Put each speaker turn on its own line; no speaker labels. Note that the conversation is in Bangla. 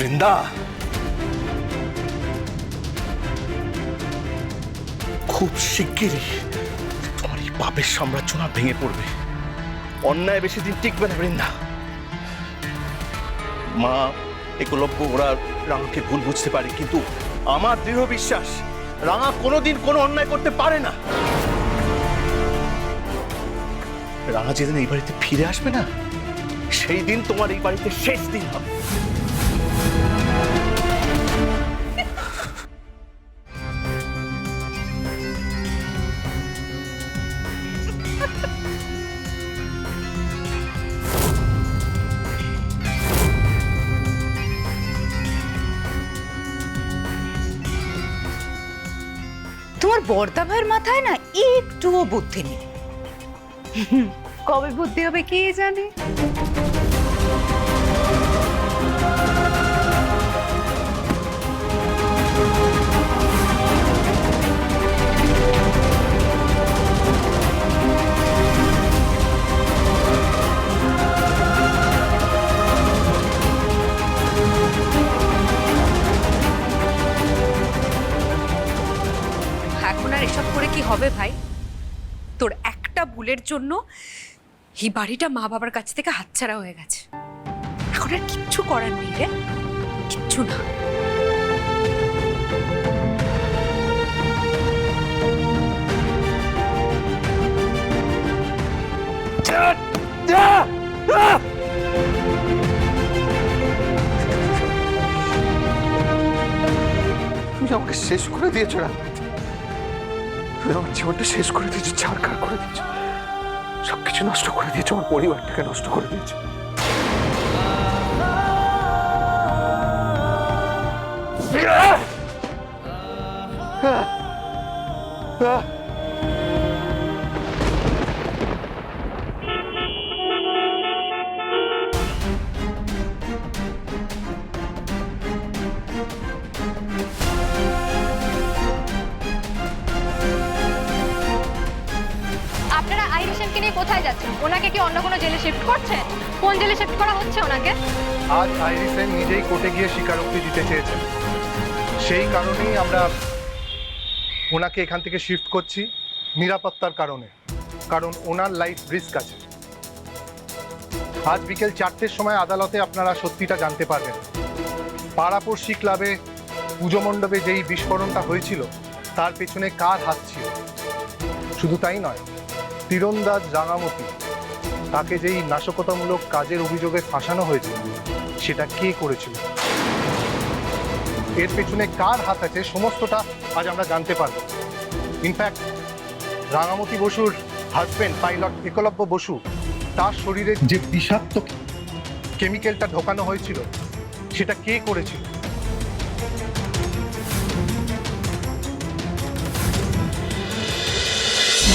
বৃন্দা। খুব শিগগিরই তোমার এই পাপের সাম্রাজ্য না ভেঙে পড়বে। অন্যায় বেশি দিন টিকবে না, বৃন্দা। মা, একলব্য, ওরা রাঙাকে ভুল বুঝতে পারে, কিন্তু আমার দৃঢ় বিশ্বাস, রাঙা কোনোদিন কোনো অন্যায় করতে পারে না। রাঙা যেদিন এই বাড়িতে ফিরে আসবে না, সেই দিন তোমার এই বাড়িতে শেষ দিন হবে।
তোমার বর্দা ভাইয়ের মাথায় না একটুও বুদ্ধি নেই? কবে বুদ্ধি হবে কে জানে?
কি হবে ভাই? তোর একটা ভুলের জন্য এই বাড়িটা মা বাবার কাছ থেকে হাতছাড়া হয়ে গেছে। এখন আর কিচ্ছু করার নেই রে। কিচ্ছু না।
তুমি আমাকে শেষ করে দিয়েছ তুমি আমার জীবনটা শেষ করে দিয়েছ ছাড়খাড় করে দিয়েছ। সবকিছু নষ্ট করে দিয়েছ, আমার পরিবারটাকে নষ্ট করে দিয়েছ।
আপনারা নিয়ে কোথায় যাচ্ছেন? ওনাকে কি অন্য কোনো জেলে শিফট করছেন কোন জেলে শিফট করা হচ্ছে ওনাকে?
আজ আইরিসেন নিজেই কোর্টে গিয়ে স্বীকারোক্তি দিতে চেয়েছেন। সেই কারণেই আমরা ওনাকে এখান থেকে শিফট করছি নিরাপত্তার কারণে, কারণ ওনার লাইফ রিস্ক আছে। আজ বিকেল চারটের সময় আদালতে আপনারা সত্যিটা জানতে পারবেন। পাড়াপড়শি ক্লাবে পুজো মণ্ডপে যেই বিস্ফোরণটা হয়েছিল, তার পেছনে কার হাত ছিল? শুধু তাই নয় তীরন্দাজ রাঙামতি। তাকে যেই নাশকতামূলক কাজের অভিযোগে ফাঁসানো হয়েছিল সেটা কে করেছিল? এর পেছনে কার হাত আছে, সমস্তটা আজ আমরা জানতে পারব। ইনফ্যাক্ট রাঙামতি বসুর হাজবেন্ড পাইলট একলব্য বসু, তার শরীরে যে বিষাক্ত কেমিক্যালটা ঢোকানো হয়েছিল, সেটা কে করেছিল?